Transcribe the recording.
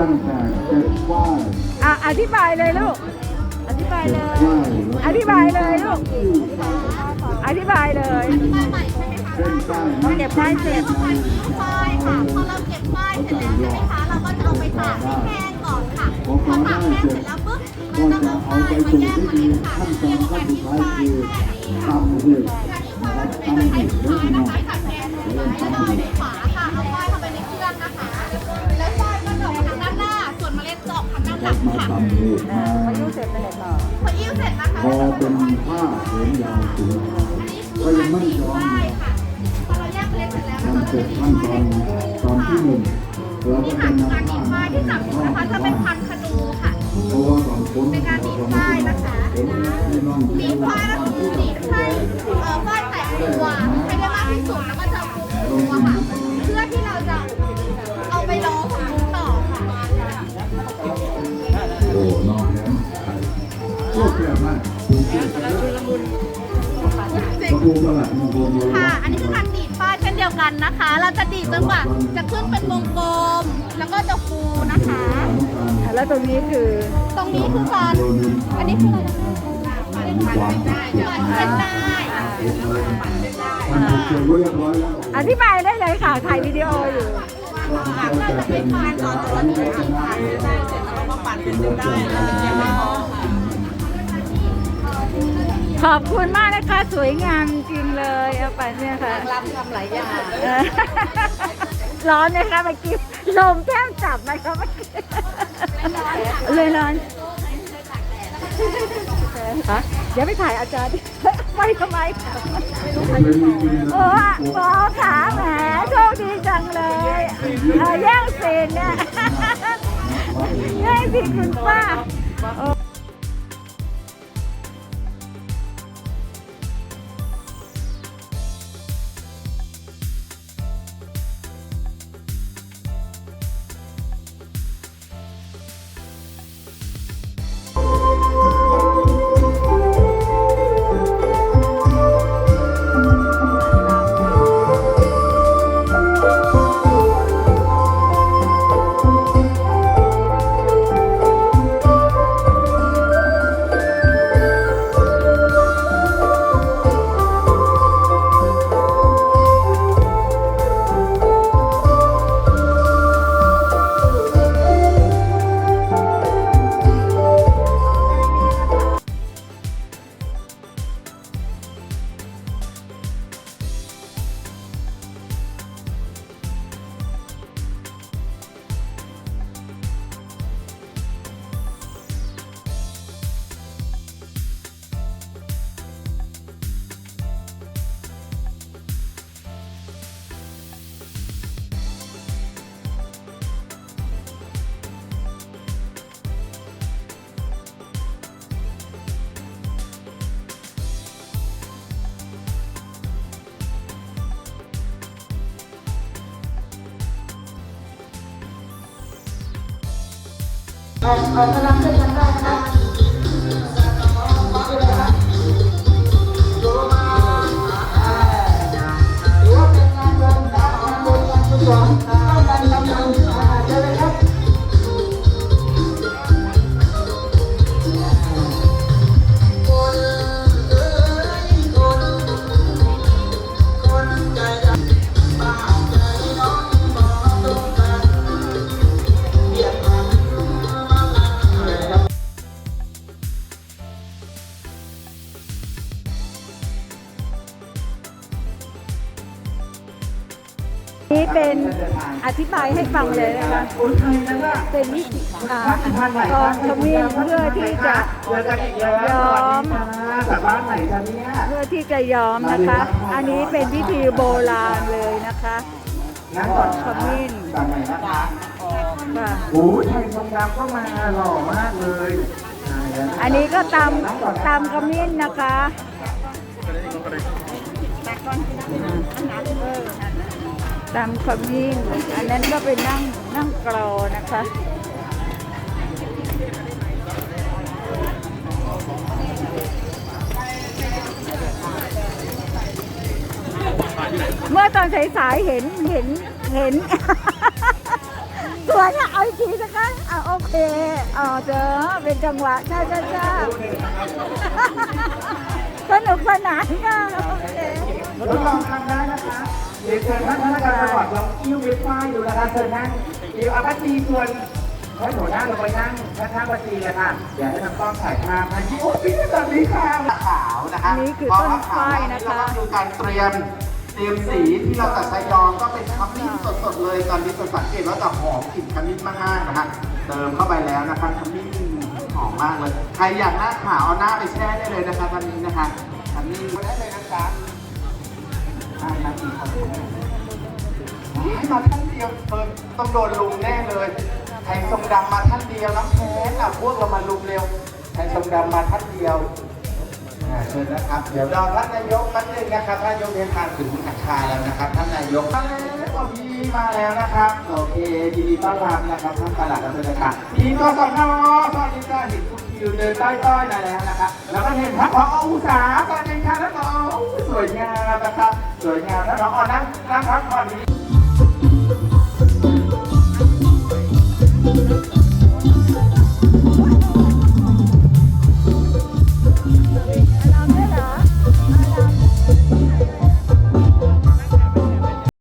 ตั้งแต่เจ็ดป้ายอะอธิบายเลยลูก อธิบายเลยอธิบายเลยลูก อธิบายเลย ป้ายใหม่ใช่ไหมคะเส้นป้ายนั้นเก็บป้ายเสร็จป้ายค่ะพอเราเก็บป้ายเสร็จแล้วใช่ไหมคะเราก็จะเอาไปตากให้แห้งก่อนค่ะพอตากแห้งเสร็จแล้วปุ๊บก็เราจะจะเอาเอาป้ายไปมาสู่แยกพิเมธีล็ดค่ะขั้นตอนเรียงขั้นกันสุดที่ท้ายป้ายคือตำเห็ดนะครับตำเห็ดเริ่มให้ตำเห็ดฝาค่ะเอาป้ายเข้าไปในเครื่องานหลังมาค่ะตำเห็ดมาพอยิ้วเสร็จไปไหนต่อพอยิ้วเสร็จนะคะพอเป็นผ้าเส้นยาวสูงก็ยังไม่ยอมป้ายค่ะพอเราแยกเล็กเสร็จแล้วมันเราเสร็จขั้นตอนตอนที่หนึ่งเราก็จะนำดีดป้าที่จับอยู่นะคะจะเป็นพันขนูค่ะเพราะว่าสองคนเป็นการดีดป้ายนะคะมีฝ้าย คลค่ะ อันนี้คือการดีดป้ายเช่นเดียวกันนะคะ เราจะดีดจนกว่าจะขึ้นเป็นวงกลม แล้วก็จะฟูนะคะอะแล้วตรงนี้คือ ตรงนี้คือการ อันนี้คืออะไรนะคะมีความสุขเส้นได้มันถูกเกี่ยวเรียบร้อยแล้วอธิบายได้เลยค่ะ ถ่ายวิดีโออยู่ก็จะเป็นการทำให้ชนะเป็นรถยนต์ ขอบคุณมากนะคะ สวยงามจริงเลยเอาไปเนี่ยค่ะ รับทำหลายอย่างเออร้อนนะคะเมื่อกี้ลมแก้มจับนะคะเมื่อกี้เลยร้อนฮะเดี๋ยวไปถ่ายอาจารย์ไปทำไมคะโอ้หมอขาแหมโชคดีจังเลยเออแย่งซีนเนี่ยแย่งซีนคุณป้า เอ้นี่ เป็นอธิบายให้ฟังเลยนะคะเป็นวิธีอ่ากองขมิ้นเพื่อที่จะย้อมเพื่อที่จะย้อมนะคะ อันนี้เป็นวิธีโบราณเลยนะคะงั้นก่อนขมิ้นจากไหนะคะค่ะโอ้ยไทยทรงดำก็มาหล่อมากเลย อันนี้ก็ตำตำขมิ้นนะคะ ตำขมิ้นอันนั้นก็เป็นนั่งนั่งกรอนะคะเมื่อตอนสายๆเห็นเห็นเห็นสวยเนี่ยเอาอีกทีนะคะอ่าโอเคอ๋อเจอเป็นจังหวะใช่ใช่ใช่ สนุกสนานค่ะโอเคทดลองทำได้นะคะเดี๋ยวเชิญท่านพนักงานจังหวัดลองกิ้วเว็บไซต์อยู่นะคะเชิญนั่งเดี๋ยวเอาบัตรีส่วนให้หนูนั่งลงไปนั่งข้างๆบัตรีเลยค่ะเดี๋ยวให้ทำกล้องถ่ายภาพให้โอ้ยพี่สวัสดีค่ะขาวนะคะอันนี้คือต้นฝ้ายนะคะเราก็คือการเตรียมเตรียมสีที่เราตัดสยองก็เป็นขมิ้นสดๆเลยตอนนี้จะสังเกตว่าจะหอมกลิ่นขมิ้นมากๆนะคะเติมเข้าไปแล้วนะคะขมิ้น หอมมากเลย ใครอยากหน้าขาวเอาหน้าไปแช่ได้เลยนะคะตอนนี้นะคะขมิ้นได้เลยนะคะอ่านาทีครับมาท่านเดียวเพิ่มต้องโดนลุมแน่เลยไทยทรงดำมาท่านเดียวน้องแพ้อะพวกเรามาลุมเร็วไทยทรงดำมาท่านเดียวอ่าเชิญนะครับ เดี๋ยวรอท่านนายกแป๊บนึงนะครับท่านนายกเดินทางถึงอาคารแล้วนะครับ ท่านนายกมาแล้วพี่มาแล้วนะครับ โอเคยินดีต้อนรับนะครับท่านประหลัดอำเภอนะครับทีมกสนตอนนี้ก็เห็น อยู่เดินต้อยๆมาแล้วนะคะ แล้วก็เห็นพระพออุตสาหตอนนี้ค่ะแล้วก็สวยงามนะคะสวยงามแล้วน้องออนนั่งนั่งพักผ่อนดี